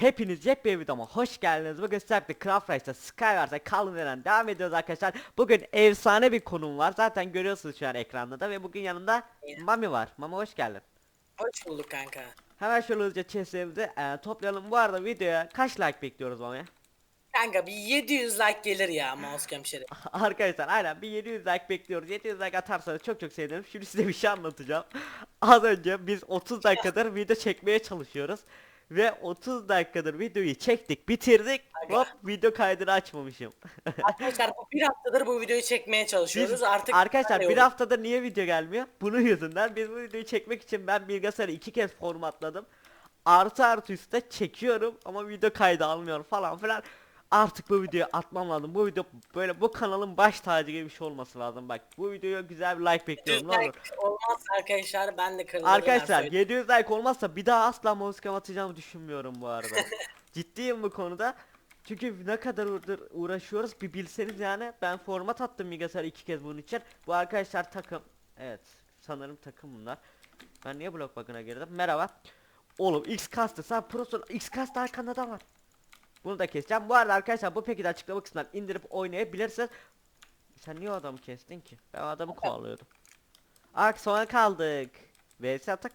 hepiniz yepyeni videoma hoş geldiniz. Bugün sizlerle Craft Race'da Skywars'a kalın veren devam ediyoruz arkadaşlar. Bugün efsane bir konum var. Zaten görüyorsunuz şu an ekranda da ve bugün yanında. Mami var. Mami hoş geldin. Hoş bulduk kanka. Hemen şöyle hızlıca chestlerimizi e, toplayalım. Bu arada videoya kaç like bekliyoruz Mami? Kanka bir 700 like gelir ya mouse hemşeri. Arkadaşlar aynen bir 700 like bekliyoruz. 700 like atarsanız çok çok sevinirim. Şimdi size bir şey anlatacağım. Az önce biz 30 dakikadır video çekmeye çalışıyoruz. Ve 30 dakikadır videoyu çektik, bitirdik. Aga. Hop video kaydını açmamışım. Arkadaşlar bir haftadır bu videoyu çekmeye çalışıyoruz. Biz- Artık arkadaşlar bir haftadır niye video gelmiyor? Bunun yüzünden biz bu videoyu çekmek için ben bilgisayarı iki kez formatladım. Artı artı üstte çekiyorum ama video kaydı almıyorum falan filan. Artık bu videoyu atmam lazım. Bu video böyle bu kanalın baş tacı gibi bir şey olması lazım. Bak bu videoya güzel bir like bekliyorum. Ne olur. like olmaz arkadaşlar ben de kırılırım. Arkadaşlar her söylediğim. 700 like olmazsa bir daha asla mousecam atacağımı düşünmüyorum bu arada. Ciddiyim bu konuda. Çünkü ne kadar uğra- uğraşıyoruz bir bilseniz yani ben format attım bilgisayara iki kez bunun için. Bu arkadaşlar takım. Evet sanırım takım bunlar. Ben niye blok bug'ına girdim? Merhaba. Oğlum X kastı sen prosun X kastı arkanda da var. Bunu da keseceğim. Bu arada arkadaşlar bu peki de açıklama kısmından indirip oynayabilirsiniz. Sen niye adamı kestin ki? Ben adamı kovalıyordum. Ak sona kaldık. VS atak.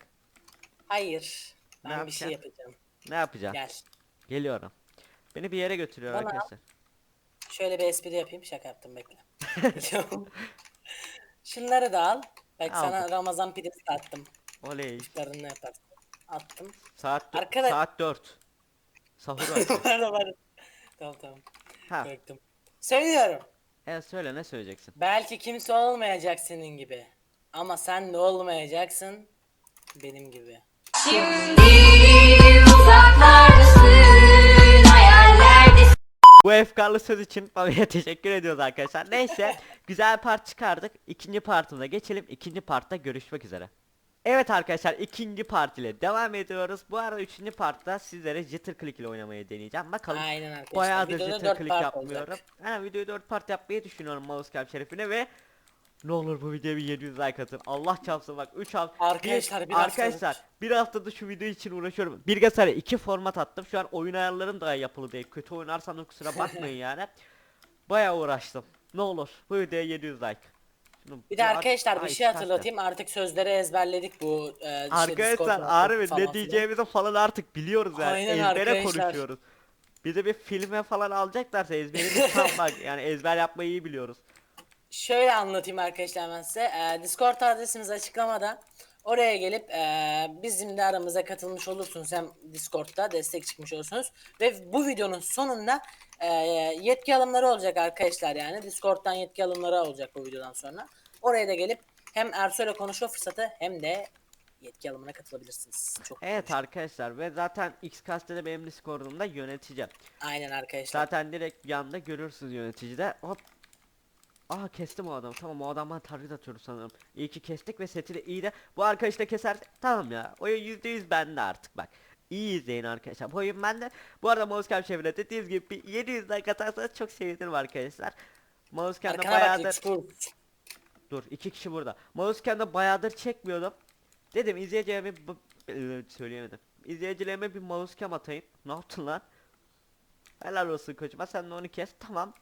Hayır. Ne Ben bir şey yapacaksın? yapacağım. Ne yapacağım? Gel. Geliyorum. Beni bir yere götürüyor Bana- arkadaşlar. Şöyle bir espri yapayım. Şaka yaptım bekle. Şunları da al. Bak sana. Ramazan pidesi attım. Oley. İftarını yaparsın. Attım. Saat Arkadaş- saat 4. Sahur vakti. var var. Tamam tamam. ha. Korktum. Söylüyorum. Evet söyle ne söyleyeceksin? Belki kimse olmayacak senin gibi. Ama sen de olmayacaksın benim gibi. Şimdi uzaklardasın hayallerdesin Bu efkarlı söz için Mami'ye teşekkür ediyoruz arkadaşlar. Neyse güzel part çıkardık. İkinci partımıza geçelim. İkinci partta görüşmek üzere. Evet arkadaşlar ikinci part ile devam ediyoruz. Bu arada üçüncü partta sizlere jitter click ile oynamayı deneyeceğim. Bakalım Aynen arkadaşlar. Bayağıdır Videoda jitter dört click part yapmıyorum. olacak. Ha, videoyu 4 part yapmayı düşünüyorum mouse cam şerefine ve ne olur bu videoya bir 700 like atın. Allah çarpsın bak 3 hafta. Arkadaşlar, bir haftadır- Arkadaşlar bir haftada şu video için uğraşıyorum. Bilgisayara iki format attım. Şu an oyun ayarlarım daha yapılı değil. Kötü oynarsam da kusura bakmayın yani. Bayağı uğraştım. Ne olur bu videoya 700 like. Bir de ar- arkadaşlar bir şey hatırlatayım. Artık sözleri ezberledik bu e, işte Arkadaşlar Discord'dan harbi falan ne filan. diyeceğimizi falan artık biliyoruz yani. Aynen Ezbere arkadaşlar. konuşuyoruz. Bir de bir filme falan alacaklarsa ezberimiz tam bak yani ezber yapmayı iyi biliyoruz. Şöyle anlatayım arkadaşlar ben size. E, Discord adresimiz açıklamada. Oraya gelip e, bizim de aramıza katılmış olursunuz. Hem Discord'da destek çıkmış olursunuz. Ve bu videonun sonunda e, yetki alımları olacak arkadaşlar yani. Discord'dan yetki alımları olacak bu videodan sonra. Oraya da gelip hem Ersoy'la konuşma fırsatı hem de yetki alımına katılabilirsiniz. Çok Evet arkadaşlar ve zaten Xcast'te benim Discord'umda yöneteceğim. Aynen arkadaşlar. Zaten direkt yanında görürsünüz yöneticide. Hop. Aa kestim o adamı. Tamam o adam bana target atıyordu sanırım. İyi ki kestik ve seti de iyi de. Bu arkadaş da keser. Tamam ya. Oyun %100 bende artık bak. İyi izleyin arkadaşlar. Bu oyun bende. Bu arada Mousecam şefine dediğiniz gibi bir 700 like atarsanız çok sevinirim arkadaşlar. Bak bayağıdır... Dur iki kişi burada. Mousecam'da bayağıdır çekmiyordum. Dedim izleyicilerime. Ee, söyleyemedim. İzleyicilerime bir mousecam atayım. Ne yaptın lan? Helal olsun koçuma sen de onu kes. Tamam.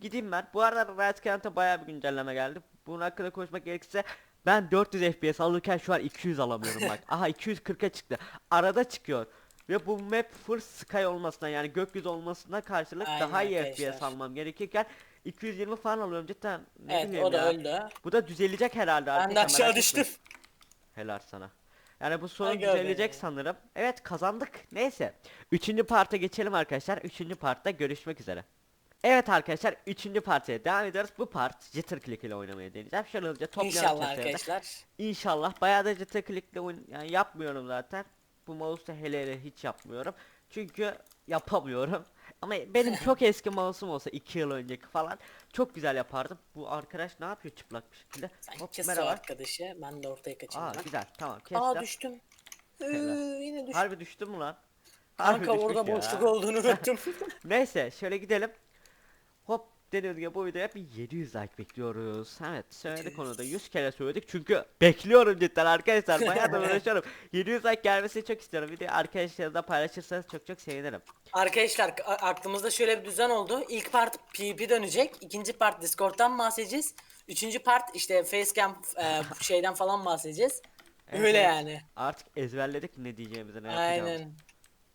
Gideyim ben. Bu arada Riot Canon'a bayağı bir güncelleme geldi. Bunun hakkında konuşmak gerekirse ben 400 FPS alırken şu an 200 alamıyorum bak. Aha 240'a çıktı. Arada çıkıyor. Ve bu map full sky olmasına yani gökyüzü olmasına karşılık Aynen daha iyi arkadaşlar. FPS almam gerekirken 220 falan alıyorum cidden. Ne Evet bileyim o da ya. öldü. Bu da düzelecek herhalde Ben arkadaşlar, de merak aşağı düştüm. Helal sana. Yani bu sorun be. düzelecek sanırım. Evet kazandık. Neyse. Üçüncü parta geçelim arkadaşlar. Üçüncü partta görüşmek üzere. Evet arkadaşlar üçüncü partiye devam ediyoruz. Bu part jitter click ile oynamaya deneyeceğim. Şöyle hızlıca toplayalım İnşallah arkadaşlar. İnşallah. Bayağı da jitter click ile yani yapmıyorum zaten. Bu mouse'da hele hele hiç yapmıyorum. Çünkü yapamıyorum. Ama benim çok eski mouse'um olsa 2 yıl önceki falan çok güzel yapardım. Bu arkadaş ne yapıyor çıplak bir şekilde? Sen Hop, merhaba. arkadaşı. Ben de ortaya kaçayım. Aa hemen. güzel tamam Aa kestim. düştüm. Ee, yine düştüm. Harbi düştü mü lan? Harbi Kanka orada ya. boşluk olduğunu unuttum. Neyse şöyle gidelim. Hop Dediğimiz gibi bu videoya bir 700 like bekliyoruz. Evet söyledik onu da 100 kere söyledik çünkü bekliyorum cidden arkadaşlar. Bayağı da uğraşıyorum. 700 like gelmesini çok istiyorum. Videoyu arkadaşlarınızla paylaşırsanız çok çok sevinirim. Arkadaşlar a- aklımızda şöyle bir düzen oldu. İlk part PvP dönecek. ikinci part Discord'dan bahsedeceğiz. Üçüncü part işte Facecam e, şeyden falan bahsedeceğiz. Evet, Öyle evet. yani. Artık ezberledik ne diyeceğimizi ne yapacağımızı. Aynen.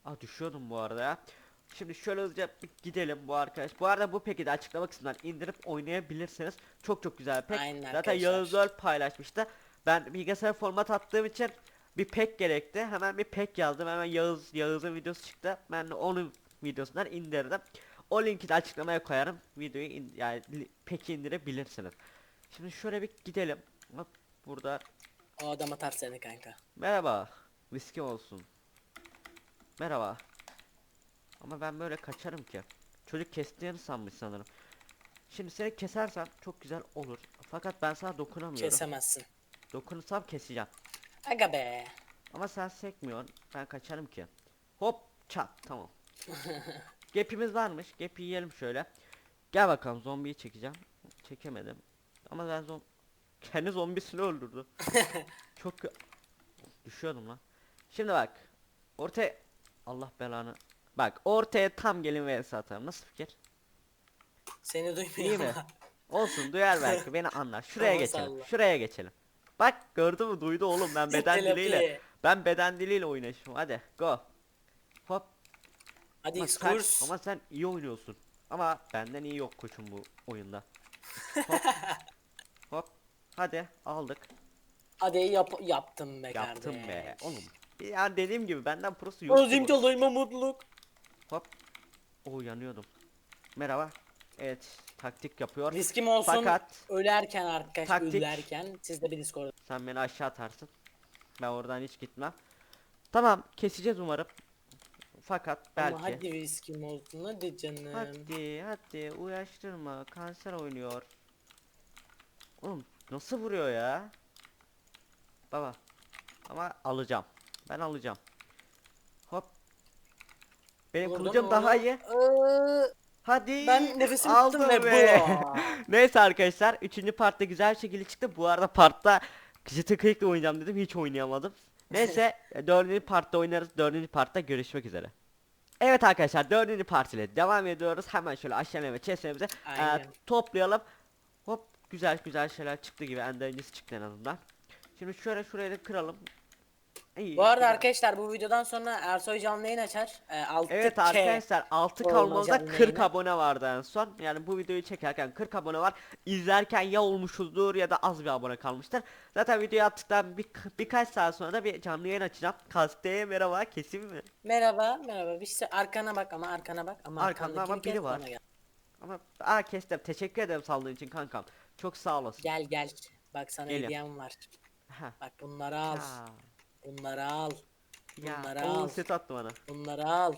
Aa düşüyordum bu arada ya. Şimdi şöyle hızlıca bir gidelim bu arkadaş. Bu arada bu peki de açıklama kısmından indirip oynayabilirsiniz. Çok çok güzel pek. Aynen Zaten arkadaşlar. Yağız Öl paylaşmıştı. Ben bilgisayar format attığım için bir pek gerekti. Hemen bir pek yazdım. Hemen Yağız Yağız'ın videosu çıktı. Ben de onun videosundan indirdim. O linki de açıklamaya koyarım. Videoyu in, yani peki indirebilirsiniz. Şimdi şöyle bir gidelim. Bak burada O adam atar seni kanka. Merhaba. Viski olsun. Merhaba. Ama ben böyle kaçarım ki. Çocuk kestiğini sanmış sanırım. Şimdi seni kesersem çok güzel olur. Fakat ben sana dokunamıyorum. Kesemezsin. Dokunursam keseceğim. Aga be. Ama sen sekmiyorsun. Ben kaçarım ki. Hop çat tamam. Gap'imiz varmış. Gap'i yiyelim şöyle. Gel bakalım zombiyi çekeceğim. Çekemedim. Ama ben zom kendi zombisini öldürdüm. Çok düşüyordum lan. Şimdi bak. Ortaya Allah belanı. Bak ortaya tam gelin vs atarım. Nasıl fikir? Seni İyi duymuyor mi? ama. Olsun duyar belki beni anlar. Şuraya Tamam, geçelim. salla. Şuraya geçelim. Bak gördün mü duydu oğlum ben beden diliyle. Ben beden diliyle oynaşıyorum. Hadi go. Hop. Hadi Ama sen, kurs. ama sen iyi oynuyorsun. Ama benden iyi yok koçum bu oyunda. Hop. Hop. Hadi aldık. Hadi yap yaptım be Yaptım kardeş. be. Oğlum. Yani dediğim gibi benden prosu yok. Azim dolayma mutluluk. Hop. Oo yanıyordum. Merhaba. Evet taktik yapıyor. Riskim olsun. Fakat Ölerken arkadaş Taktik. ölerken siz de bir Discord. sen beni aşağı atarsın. Ben oradan hiç gitmem. Tamam keseceğiz umarım. Fakat belki. Ama hadi riskim olsun hadi canım. Hadi hadi uğraştırma kanser oynuyor. Oğlum nasıl vuruyor ya? Baba. Ama alacağım. Ben alacağım. Benim Vurdun kılıcım daha iyi. Ee, Hadi. ben nefesimi aldım tuttum ve be. bu. Neyse arkadaşlar 3. partta güzel bir şekilde çıktı. Bu arada partta Jit'i Quick'le oynayacağım dedim hiç oynayamadım. Neyse 4. partta oynarız. 4. partta görüşmek üzere. Evet arkadaşlar 4. part ile devam ediyoruz. Hemen şöyle aşağıya ve chestlerimizi e, toplayalım. Hop güzel güzel şeyler çıktı gibi. Ender'iniz çıktı en azından. Şimdi şöyle şurayı da kıralım. İyi, Bu arada arkadaşlar bu videodan sonra Ersoy canlı yayın açar. Ee, 6K Evet arkadaşlar 6 olma kalmamızda canlı 40 yayını. abone vardı en son. Yani bu videoyu çekerken 40 abone var. İzlerken ya olmuşuzdur ya da az bir abone kalmıştır. Zaten videoyu attıktan bir, birkaç saat sonra da bir canlı yayın açacağım. Kasteye merhaba kesin mi? Merhaba merhaba bir şey arkana bak ama arkana bak ama Arkanda arkandakini ama biri kes, var. bana gel. Ama aa kestim. Teşekkür ederim saldığın için kankam. Çok sağ olasın. Gel gel bak sana Geliyorum. hediyem var. Ha. Bak bunları al. Ya, Bunları al. ya. Bunları al. set attı bana. Bunları al.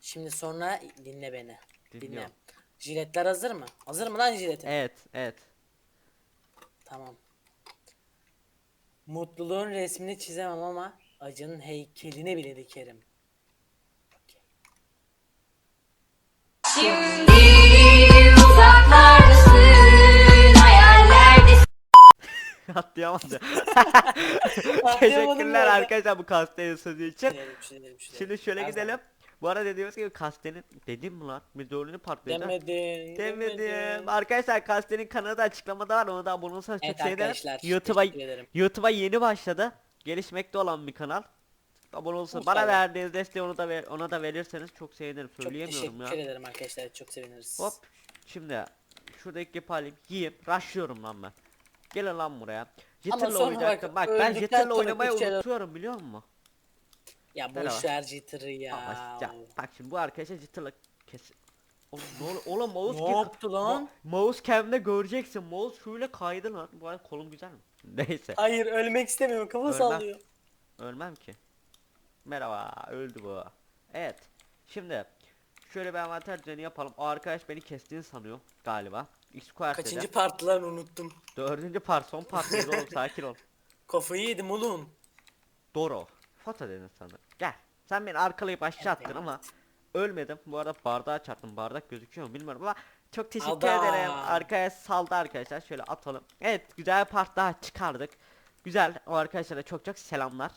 Şimdi sonra dinle beni. Dinle. Dinliyorum. Jiletler hazır mı? Hazır mı lan jiletin? Evet evet. Tamam. Mutluluğun resmini çizemem ama acının heykelini bile dikerim. Şimdi Atlayamadı. Teşekkürler arkadaşlar bu kastenin sözü için. Şimdi şöyle Her gidelim. zaman. Bu arada dediğimiz gibi kastenin dedim mi lan? Dördüncü patlayacak. Demedin. Demedim. Arkadaşlar kastenin kanalı da açıklamada var. Ona da abone olursanız Evet çok sevinirim. YouTube'a. YouTube'a yeni başladı. Gelişmekte olan bir kanal. Abone olursanız bana verdiğiniz desteği onu da ver, ona da verirseniz çok sevinirim. Çok Söyleyemiyorum teşekkür ya. ederim arkadaşlar. Çok seviniriz. Hop. Şimdi şuradaki alayım. Yiyeyim. Rushlıyorum lan ben. Gelin lan buraya. Jitter'la sonra oynayacaktım. bak, Bak, ben öldükten Jitter'la sonra oynamayı şeyler- unutuyorum biliyor musun? Ya Merhaba. boş ver jitter'ı ya. Ama ya, bak şimdi bu arkadaşa Jitter'la kes. Oğlum ne olur oğlum mouse Ne yaptı lan? Ma- mouse cam'de göreceksin. Mouse şöyle kaydı lan. Bu arada kolum güzel mi? Neyse. Hayır ölmek istemiyorum. Kafa Ölmem. sallıyor. Ölmem ki. Merhaba, öldü bu. Evet. Şimdi şöyle bir envanter düzeni yapalım. O arkadaş beni kestiğini sanıyor galiba. X. Kaçıncı partiler unuttum. Dördüncü part, son partıyız oğlum sakin ol. Kafayı yedim oğlum. Doro. Foto dedin sanırım. Gel. Sen beni arkalayıp aşağı attın ama ölmedim. Bu arada bardağa çarptım. Bardak gözüküyor mu bilmiyorum ama Çok teşekkür Adam. ederim. Arkaya saldı arkadaşlar. Şöyle atalım. Evet güzel part daha çıkardık. Güzel. O arkadaşlara çok çok selamlar.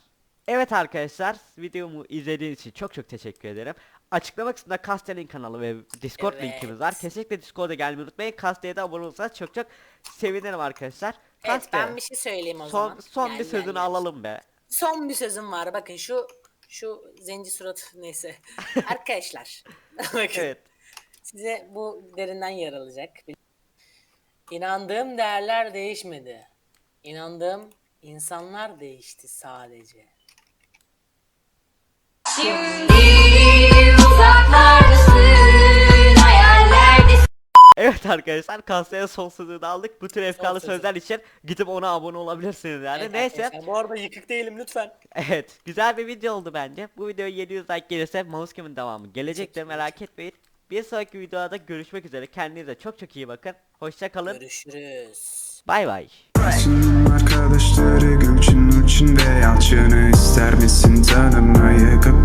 Evet arkadaşlar videomu izlediğiniz için çok çok teşekkür ederim. Açıklama kısmında Castell'in kanalı ve Discord Evet. linkimiz var. Kesinlikle Discord'a gelmeyi unutmayın. Castell'e de abone olursanız çok çok sevinirim arkadaşlar. Evet Castel, ben bir şey söyleyeyim o son, zaman. son Gel, bir sözünü gel. alalım be. Son bir sözüm var. Bakın şu şu zenci surat neyse. Arkadaşlar. Bakın. Evet. Size bu derinden yer alacak. İnandığım değerler değişmedi. İnandığım insanlar değişti sadece. Şimdi Evet arkadaşlar Castell'e son sözünü aldık. Bu tür efkarlı sözü. sözler için gidip ona abone olabilirsiniz yani. Evet Neyse. arkadaşlar, Bu arada yıkık değilim lütfen. Evet, güzel bir video oldu bence. Bu videoya 700 like gelirse Mousecame'in devamı gelecektir Çok iyi merak etmeyin. Bir sonraki videoda görüşmek üzere. Kendinize çok çok iyi bakın. Hoşça kalın. Görüşürüz. Bay bay. Arkadaşları Gülçin Nurçin ve Yalçın'ı ister misin tanımayı tarçını